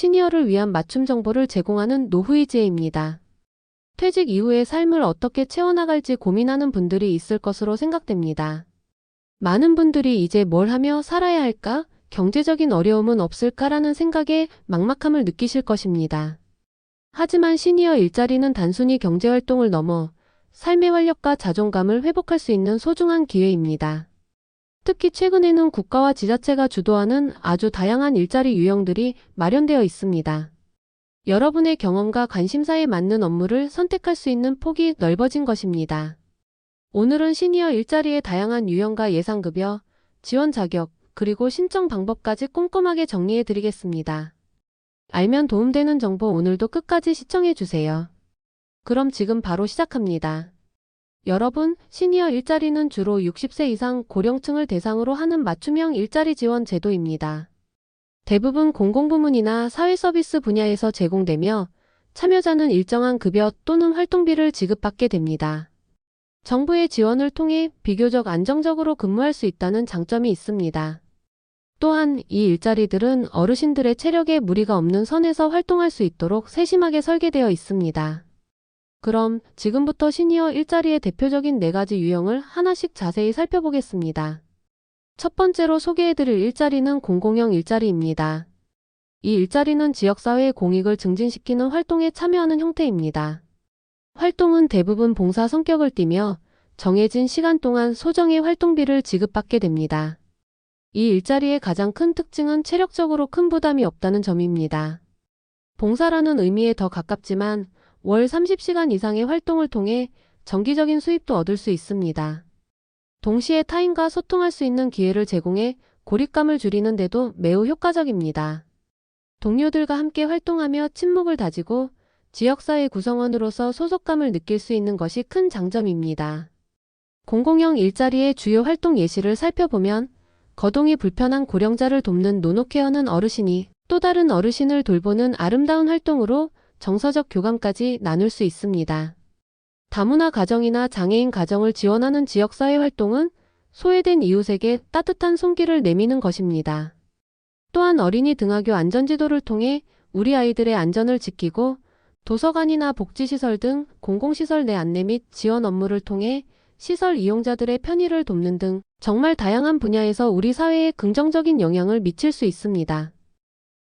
시니어를 위한 맞춤 정보를 제공하는 노후이지혜입니다. 퇴직 이후의 삶을 어떻게 채워나갈지 고민하는 분들이 있을 것으로 생각됩니다. 많은 분들이 이제 뭘 하며 살아야 할까? 경제적인 어려움은 없을까라는 생각에 막막함을 느끼실 것입니다. 하지만 시니어 일자리는 단순히 경제활동을 넘어 삶의 활력과 자존감을 회복할 수 있는 소중한 기회입니다. 특히 최근에는 국가와 지자체가 주도하는 아주 다양한 일자리 유형들이 마련되어 있습니다. 여러분의 경험과 관심사에 맞는 업무를 선택할 수 있는 폭이 넓어진 것입니다. 오늘은 시니어 일자리의 다양한 유형과 예상급여, 지원 자격, 그리고 신청 방법까지 꼼꼼하게 정리해 드리겠습니다. 알면 도움되는 정보 오늘도 끝까지 시청해 주세요. 그럼 지금 바로 시작합니다. 여러분, 시니어 일자리는 주로 60세 이상 고령층을 대상으로 하는 맞춤형 일자리 지원 제도입니다. 대부분 공공부문이나 사회서비스 분야에서 제공되며 참여자는 일정한 급여 또는 활동비를 지급받게 됩니다. 정부의 지원을 통해 비교적 안정적으로 근무할 수 있다는 장점이 있습니다. 또한 이 일자리들은 어르신들의 체력에 무리가 없는 선에서 활동할 수 있도록 세심하게 설계되어 있습니다. 그럼 지금부터 시니어 일자리의 대표적인 네 가지 유형을 하나씩 자세히 살펴보겠습니다. 첫 번째로 소개해드릴 일자리는 공공형 일자리입니다. 이 일자리는 지역사회의 공익을 증진시키는 활동에 참여하는 형태입니다. 활동은 대부분 봉사 성격을 띠며 정해진 시간 동안 소정의 활동비를 지급받게 됩니다. 이 일자리의 가장 큰 특징은 체력적으로 큰 부담이 없다는 점입니다. 봉사라는 의미에 더 가깝지만 월 30시간 이상의 활동을 통해 정기적인 수입도 얻을 수 있습니다. 동시에 타인과 소통할 수 있는 기회를 제공해 고립감을 줄이는 데도 매우 효과적입니다. 동료들과 함께 활동하며 친목을 다지고 지역사회 구성원으로서 소속감을 느낄 수 있는 것이 큰 장점입니다. 공공형 일자리의 주요 활동 예시를 살펴보면 거동이 불편한 고령자를 돕는 노노케어는 어르신이 또 다른 어르신을 돌보는 아름다운 활동으로 정서적 교감까지 나눌 수 있습니다. 다문화 가정이나 장애인 가정을 지원하는 지역사회 활동은 소외된 이웃에게 따뜻한 손길을 내미는 것입니다. 또한 어린이 등하교 안전지도를 통해 우리 아이들의 안전을 지키고 도서관이나 복지시설 등 공공시설 내 안내 및 지원 업무를 통해 시설 이용자들의 편의를 돕는 등 정말 다양한 분야에서 우리 사회에 긍정적인 영향을 미칠 수 있습니다.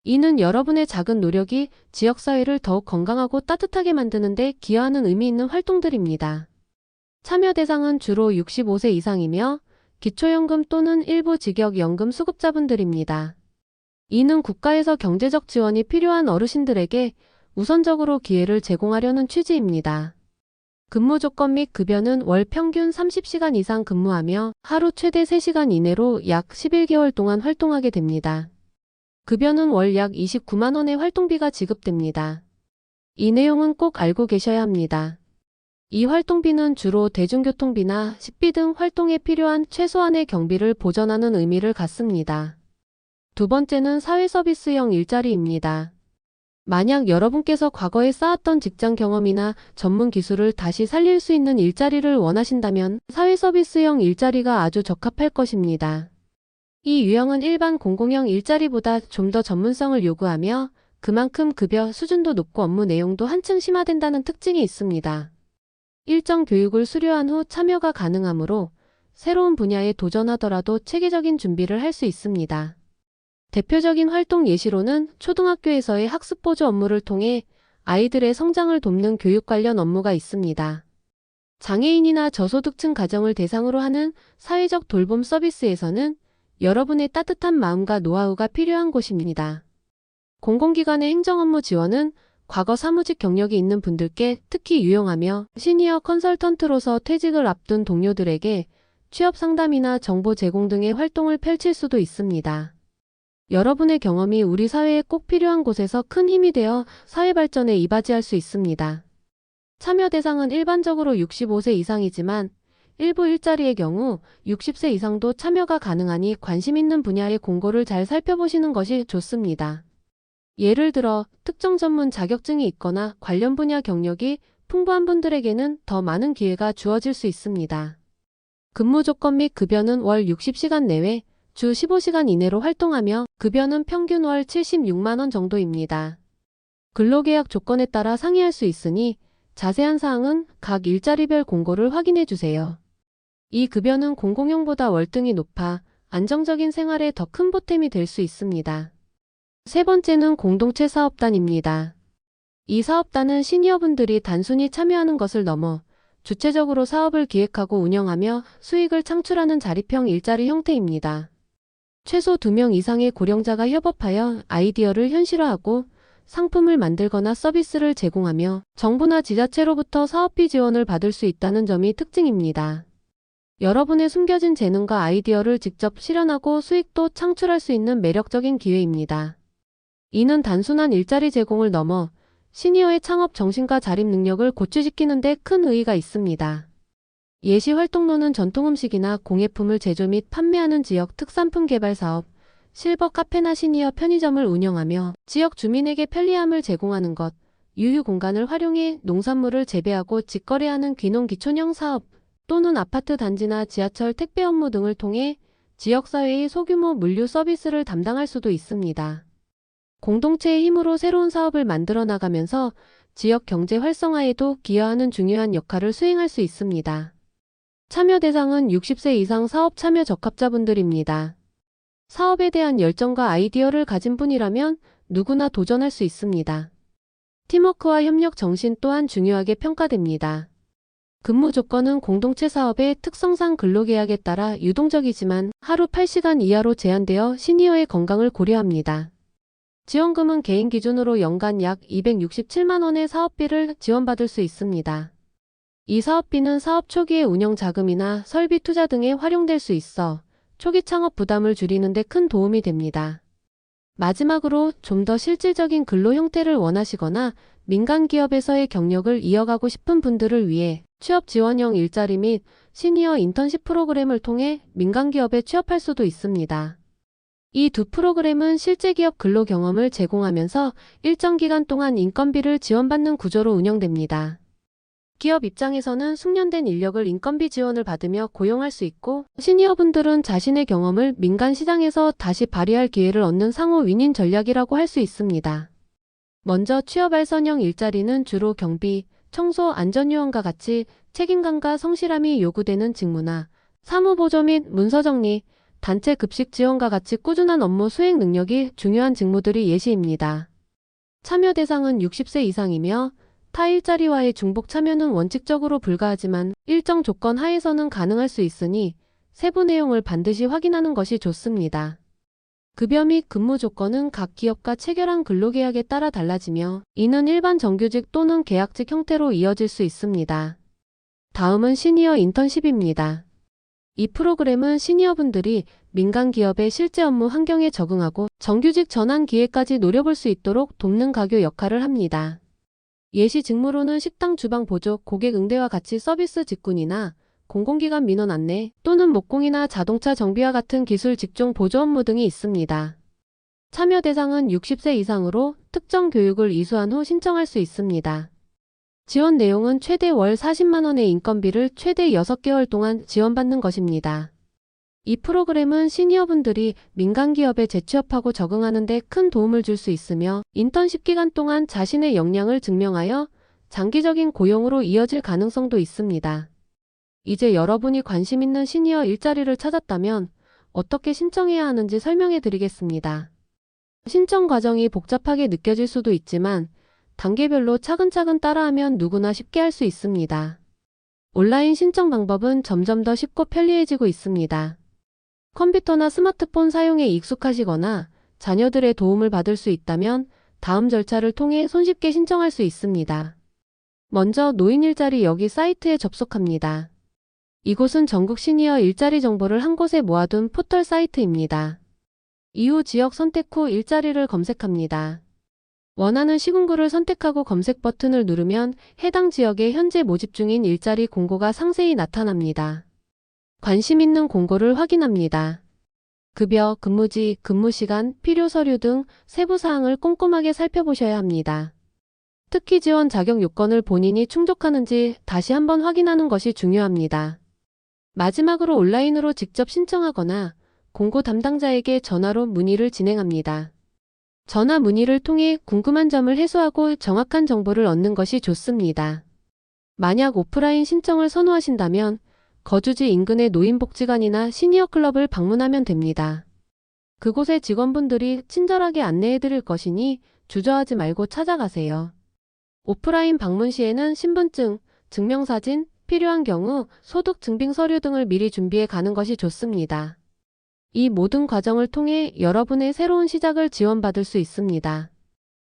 이는 여러분의 작은 노력이 지역사회를 더욱 건강하고 따뜻하게 만드는 데 기여하는 의미 있는 활동들입니다. 참여 대상은 주로 65세 이상이며 기초연금 또는 일부 직역연금 수급자분들입니다. 이는 국가에서 경제적 지원이 필요한 어르신들에게 우선적으로 기회를 제공하려는 취지입니다. 근무 조건 및 급여는 월 평균 30시간 이상 근무하며 하루 최대 3시간 이내로 약 11개월 동안 활동하게 됩니다. 급여는 월 약 29만 원의 활동비가 지급됩니다. 이 내용은 꼭 알고 계셔야 합니다. 이 활동비는 주로 대중교통비나 식비 등 활동에 필요한 최소한의 경비를 보전하는 의미를 갖습니다. 두 번째는 사회서비스형 일자리입니다. 만약 여러분께서 과거에 쌓았던 직장 경험이나 전문 기술을 다시 살릴 수 있는 일자리를 원하신다면 사회서비스형 일자리가 아주 적합할 것입니다. 이 유형은 일반 공공형 일자리보다 좀 더 전문성을 요구하며 그만큼 급여 수준도 높고 업무 내용도 한층 심화된다는 특징이 있습니다. 일정 교육을 수료한 후 참여가 가능하므로 새로운 분야에 도전하더라도 체계적인 준비를 할 수 있습니다. 대표적인 활동 예시로는 초등학교에서의 학습보조 업무를 통해 아이들의 성장을 돕는 교육 관련 업무가 있습니다. 장애인이나 저소득층 가정을 대상으로 하는 사회적 돌봄 서비스에서는 여러분의 따뜻한 마음과 노하우가 필요한 곳입니다. 공공기관의 행정 업무 지원은 과거 사무직 경력이 있는 분들께 특히 유용하며 시니어 컨설턴트로서 퇴직을 앞둔 동료들에게 취업 상담이나 정보 제공 등의 활동을 펼칠 수도 있습니다. 여러분의 경험이 우리 사회에 꼭 필요한 곳에서 큰 힘이 되어 사회 발전에 이바지할 수 있습니다. 참여 대상은 일반적으로 65세 이상이지만 일부 일자리의 경우 60세 이상도 참여가 가능하니 관심 있는 분야의 공고를 잘 살펴보시는 것이 좋습니다. 예를 들어 특정 전문 자격증이 있거나 관련 분야 경력이 풍부한 분들에게는 더 많은 기회가 주어질 수 있습니다. 근무 조건 및 급여는 월 60시간 내외 주 15시간 이내로 활동하며 급여는 평균 월 76만원 정도입니다. 근로계약 조건에 따라 상의할 수 있으니 자세한 사항은 각 일자리별 공고를 확인해 주세요. 이 급여는 공공형보다 월등히 높아 안정적인 생활에 더 큰 보탬이 될 수 있습니다. 세 번째는 공동체 사업단입니다. 이 사업단은 시니어분들이 단순히 참여하는 것을 넘어 주체적으로 사업을 기획하고 운영하며 수익을 창출하는 자립형 일자리 형태입니다. 최소 2명 이상의 고령자가 협업하여 아이디어를 현실화하고 상품을 만들거나 서비스를 제공하며 정부나 지자체로부터 사업비 지원을 받을 수 있다는 점이 특징입니다. 여러분의 숨겨진 재능과 아이디어를 직접 실현하고 수익도 창출할 수 있는 매력적인 기회입니다. 이는 단순한 일자리 제공을 넘어 시니어의 창업 정신과 자립 능력을 고취시키는 데 큰 의의가 있습니다. 예시 활동로는 전통 음식이나 공예품을 제조 및 판매하는 지역 특산품 개발 사업, 실버 카페나 시니어 편의점을 운영하며 지역 주민에게 편리함을 제공하는 것, 유휴 공간을 활용해 농산물을 재배하고 직거래하는 귀농 기촌형 사업, 또는 아파트 단지나 지하철 택배 업무 등을 통해 지역사회의 소규모 물류 서비스를 담당할 수도 있습니다. 공동체의 힘으로 새로운 사업을 만들어 나가면서 지역 경제 활성화에도 기여하는 중요한 역할을 수행할 수 있습니다. 참여 대상은 60세 이상 사업 참여 적합자분들입니다. 사업에 대한 열정과 아이디어를 가진 분이라면 누구나 도전할 수 있습니다. 팀워크와 협력 정신 또한 중요하게 평가됩니다. 근무 조건은 공동체 사업의 특성상 근로계약에 따라 유동적이지만 하루 8시간 이하로 제한되어 시니어의 건강을 고려합니다. 지원금은 개인 기준으로 연간 약 267만 원의 사업비를 지원받을 수 있습니다. 이 사업비는 사업 초기의 운영 자금이나 설비 투자 등에 활용될 수 있어 초기 창업 부담을 줄이는 데 큰 도움이 됩니다. 마지막으로 좀 더 실질적인 근로 형태를 원하시거나 민간 기업에서의 경력을 이어가고 싶은 분들을 위해 취업 지원형 일자리 및 시니어 인턴십 프로그램을 통해 민간 기업에 취업할 수도 있습니다. 이 두 프로그램은 실제 기업 근로 경험을 제공하면서 일정 기간 동안 인건비를 지원받는 구조로 운영됩니다. 기업 입장에서는 숙련된 인력을 인건비 지원을 받으며 고용할 수 있고 시니어분들은 자신의 경험을 민간 시장에서 다시 발휘할 기회를 얻는 상호 윈윈 전략이라고 할 수 있습니다. 먼저 취업할 선형 일자리는 주로 경비, 청소, 안전요원과 같이 책임감과 성실함이 요구되는 직무나 사무보조 및 문서정리, 단체 급식 지원과 같이 꾸준한 업무 수행 능력이 중요한 직무들이 예시입니다. 참여 대상은 60세 이상이며 타 일자리와의 중복 참여는 원칙적으로 불가하지만 일정 조건 하에서는 가능할 수 있으니 세부 내용을 반드시 확인하는 것이 좋습니다. 급여 및 근무 조건은 각 기업과 체결한 근로계약에 따라 달라지며 이는 일반 정규직 또는 계약직 형태로 이어질 수 있습니다. 다음은 시니어 인턴십입니다. 이 프로그램은 시니어분들이 민간 기업의 실제 업무 환경에 적응하고 정규직 전환 기회까지 노려볼 수 있도록 돕는 가교 역할을 합니다. 예시 직무로는 식당 주방 보조, 고객 응대와 같이 서비스 직군이나 공공기관 민원 안내 또는 목공이나 자동차 정비와 같은 기술 직종 보조 업무 등이 있습니다. 참여 대상은 60세 이상으로 특정 교육을 이수한 후 신청할 수 있습니다. 지원 내용은 최대 월 40만원의 인건비를 최대 6개월 동안 지원받는 것입니다. 이 프로그램은 시니어분들이 민간 기업에 재취업하고 적응하는 데 큰 도움을 줄 수 있으며 인턴십 기간 동안 자신의 역량을 증명하여 장기적인 고용으로 이어질 가능성도 있습니다. 이제 여러분이 관심 있는 시니어 일자리를 찾았다면 어떻게 신청해야 하는지 설명해 드리겠습니다. 신청 과정이 복잡하게 느껴질 수도 있지만 단계별로 차근차근 따라하면 누구나 쉽게 할 수 있습니다. 온라인 신청 방법은 점점 더 쉽고 편리해지고 있습니다. 컴퓨터나 스마트폰 사용에 익숙하시거나 자녀들의 도움을 받을 수 있다면 다음 절차를 통해 손쉽게 신청할 수 있습니다. 먼저 노인 일자리 여기 사이트에 접속합니다. 이곳은 전국 시니어 일자리 정보를 한 곳에 모아둔 포털 사이트입니다. 이후 지역 선택 후 일자리를 검색합니다. 원하는 시군구를 선택하고 검색 버튼을 누르면 해당 지역에 현재 모집 중인 일자리 공고가 상세히 나타납니다. 관심 있는 공고를 확인합니다. 급여, 근무지, 근무시간, 필요 서류 등 세부 사항을 꼼꼼하게 살펴보셔야 합니다. 특히 지원 자격 요건을 본인이 충족하는지 다시 한번 확인하는 것이 중요합니다. 마지막으로 온라인으로 직접 신청하거나 공고 담당자에게 전화로 문의를 진행합니다. 전화 문의를 통해 궁금한 점을 해소하고 정확한 정보를 얻는 것이 좋습니다. 만약 오프라인 신청을 선호하신다면 거주지 인근의 노인복지관이나 시니어 클럽을 방문하면 됩니다. 그곳의 직원분들이 친절하게 안내해 드릴 것이니 주저하지 말고 찾아가세요. 오프라인 방문 시에는 신분증, 증명사진, 필요한 경우 소득 증빙 서류 등을 미리 준비해 가는 것이 좋습니다. 이 모든 과정을 통해 여러분의 새로운 시작을 지원받을 수 있습니다.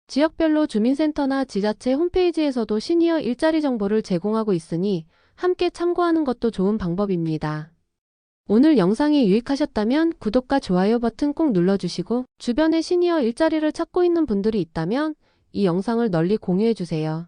지역별로 주민센터나 지자체 홈페이지에서도 시니어 일자리 정보를 제공하고 있으니 함께 참고하는 것도 좋은 방법입니다. 오늘 영상이 유익하셨다면 구독과 좋아요 버튼 꼭 눌러주시고 주변에 시니어 일자리를 찾고 있는 분들이 있다면 이 영상을 널리 공유해주세요.